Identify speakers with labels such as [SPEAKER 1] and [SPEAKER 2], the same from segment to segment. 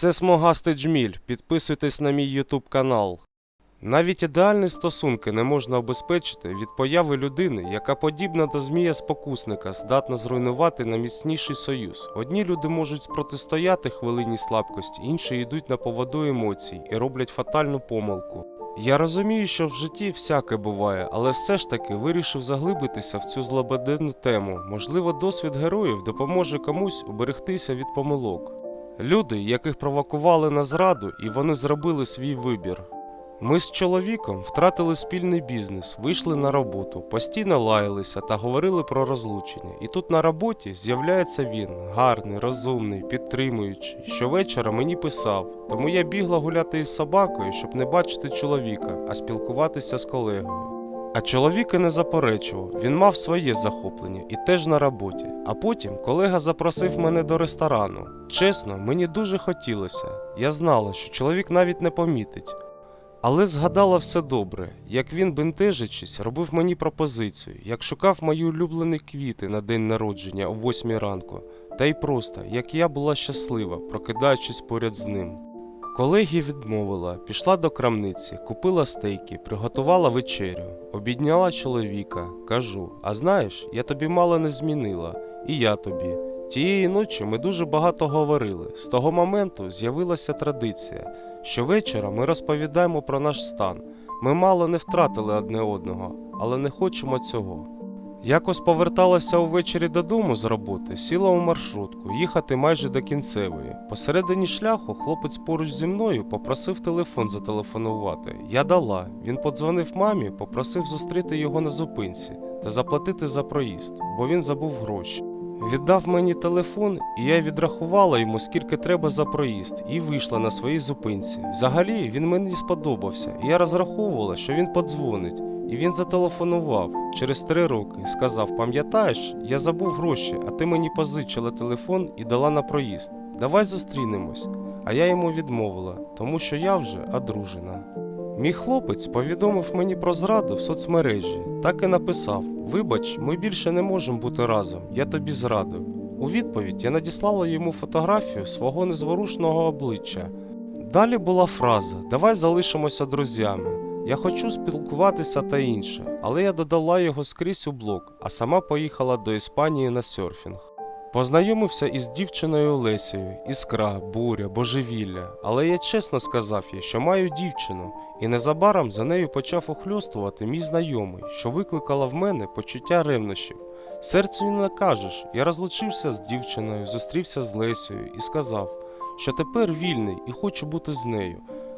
[SPEAKER 1] Це смугастий джміль. Підписуйтесь на мій ютуб канал. Навіть ідеальні стосунки не можна обезпечити від появи людини, яка подібна до змія спокусника, здатна зруйнувати найміцніший союз. Одні люди можуть протистояти хвилині слабкості, інші йдуть на поводу емоцій і роблять фатальну помилку. Я розумію, що в житті всяке буває, але все ж таки вирішив заглибитися в цю злободенну тему. Можливо, досвід героїв допоможе комусь уберегтися від помилок. Люди, яких провокували на зраду, і вони зробили свій вибір. Ми з чоловіком втратили спільний бізнес, вийшли на роботу, постійно лаялися та говорили про розлучення. І тут на роботі з'являється він, гарний, розумний, підтримуючий. Щовечора мені писав, тому я бігла гуляти із собакою, щоб не бачити чоловіка, а спілкуватися з колегою. А чоловік і не заперечував, він мав своє захоплення і теж на роботі. А потім колега запросив мене до ресторану. Чесно, мені дуже хотілося. Я знала, що чоловік навіть не помітить. Але згадала все добре, як він, бентежачись, робив мені пропозицію, як шукав мої улюблені квіти на день народження о восьмій ранку, та й просто, як я була щаслива, прокидаючись поряд з ним. Колеги відмовила, пішла до крамниці, купила стейки, приготувала вечерю, обідняла чоловіка, кажу: а знаєш, я тобі мало не змінила, і я тобі. Тієї ночі ми дуже багато говорили. З того моменту з'явилася традиція. Щовечора ми розповідаємо про наш стан. Ми мало не втратили одне одного, але не хочемо цього. Якось поверталася увечері додому з роботи, сіла у маршрутку, їхати майже до кінцевої. Посередині шляху хлопець поруч зі мною попросив телефон зателефонувати. Я дала. Він подзвонив мамі, попросив зустріти його на зупинці та заплатити за проїзд, бо він забув гроші. Віддав мені телефон, і я відрахувала йому скільки треба за проїзд, і вийшла на своїй зупинці. Взагалі він мені сподобався, і я розраховувала, що він подзвонить. І він зателефонував через три роки. Сказав: пам'ятаєш, я забув гроші, а ти мені позичила телефон і дала на проїзд. Давай зустрінемось. А я йому відмовила, тому що я вже одружена. Мій хлопець повідомив мені про зраду в соцмережі, так і написав: Вибач, ми більше не можемо бути разом, я тобі зрадив. У відповідь я надіслала йому фотографію свого незворушного обличчя. Далі була фраза Давай залишимося друзями. Я хочу спілкуватися та інше, але я додала його скрізь у блог, а сама поїхала до Іспанії на серфінг. Познайомився із дівчиною Олесею, іскра, буря, божевілля, але я чесно сказав їй, що маю дівчину, і незабаром за нею почав охльостувати мій знайомий, що викликала в мене почуття ревнощів. Серцю не накажеш, я розлучився з дівчиною, зустрівся з Лесею і сказав, що тепер вільний і хочу бути з нею.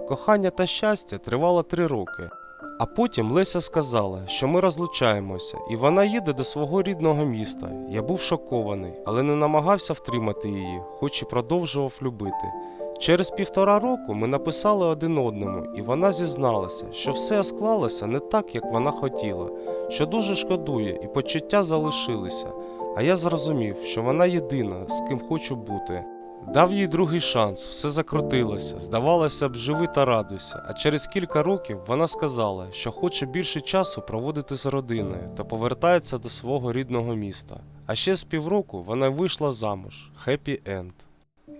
[SPEAKER 1] Кохання та щастя тривало три роки. А потім Леся сказала, що ми розлучаємося, і вона їде до свого рідного міста. Я був шокований, але не намагався втримати її, хоч і продовжував любити. Через півтора року ми написали один одному, і вона зізналася, що все склалося не так, як вона хотіла, що дуже шкодує, і почуття залишилися. А я зрозумів, що вона єдина, з ким хочу бути. Дав їй другий шанс, все закрутилося, здавалося б, живи та радуйся. А через кілька років вона сказала, що хоче більше часу проводити з родиною та повертається до свого рідного міста. А ще з півроку вона вийшла замуж. Хеппі енд.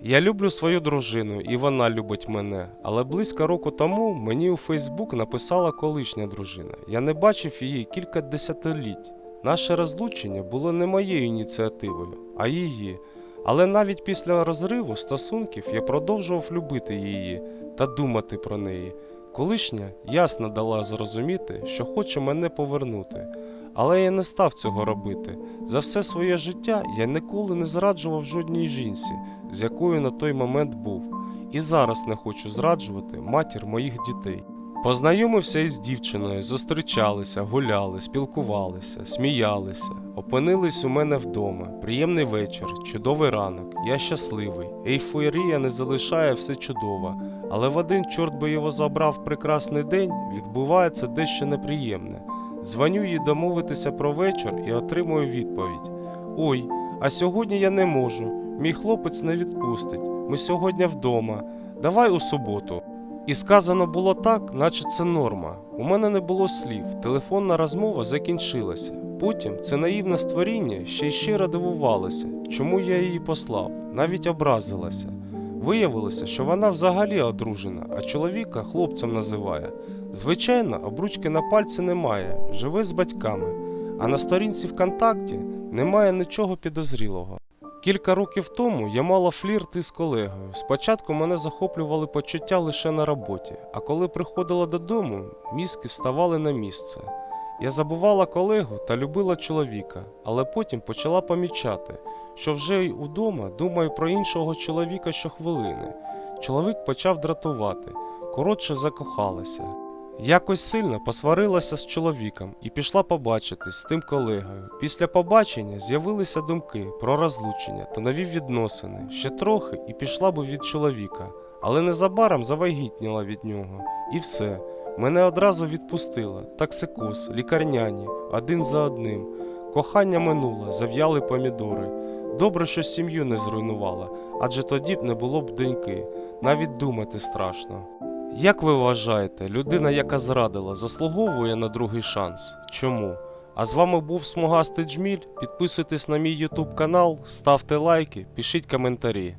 [SPEAKER 1] Я люблю свою дружину, і вона любить мене. Але близько року тому мені у Фейсбук написала колишня дружина. Я не бачив її кілька десятиліть. Наше розлучення було не моєю ініціативою, а її. Але навіть після розриву стосунків я продовжував любити її та думати про неї. Колишня ясно дала зрозуміти, що хоче мене повернути. Але я не став цього робити. За все своє життя я ніколи не зраджував жодній жінці, з якою на той момент був. І зараз не хочу зраджувати матір моїх дітей. Познайомився із дівчиною, зустрічалися, гуляли, спілкувалися, сміялися, опинились у мене вдома. Приємний вечір, чудовий ранок, я щасливий. Ейфорія не залишає все чудово, але в один чорт би його забрав прекрасний день, відбувається дещо неприємне. Дзвоню їй домовитися про вечір і отримую відповідь: Ой, а сьогодні я не можу. Мій хлопець не відпустить. Ми сьогодні вдома. Давай у суботу. І сказано було так, наче це норма. У мене не було слів, телефонна розмова закінчилася. Потім це наївне створіння ще й щиро дивувалося, чому я її послав, навіть образилася. Виявилося, що вона взагалі одружена, а чоловіка хлопцем називає. Звичайно, обручки на пальці немає, живе з батьками, а на сторінці ВКонтакті немає нічого підозрілого. Кілька років тому я мала флірт із колегою. Спочатку мене захоплювали почуття лише на роботі, а коли приходила додому, мізки вставали на місце. Я забувала колегу та любила чоловіка, але потім почала помічати, що вже й удома думаю про іншого чоловіка щохвилини. Чоловік почав дратувати, коротше закохалася. Якось сильно посварилася з чоловіком і пішла побачитись з тим колегою. Після побачення з'явилися думки про розлучення та нові відносини. Ще трохи і пішла би від чоловіка, але незабаром завагітніла від нього. І все. Мене одразу відпустила. Таксикоз, лікарняні, один за одним. Кохання минуло, зав'яли помідори. Добре, що сім'ю не зруйнувала, адже тоді б не було б доньки. Навіть думати страшно. Як ви вважаєте, людина, яка зрадила, заслуговує на другий шанс? Чому? А з вами був Смугастий Джміль. Підписуйтесь на мій YouTube канал, ставте лайки, пишіть коментарі.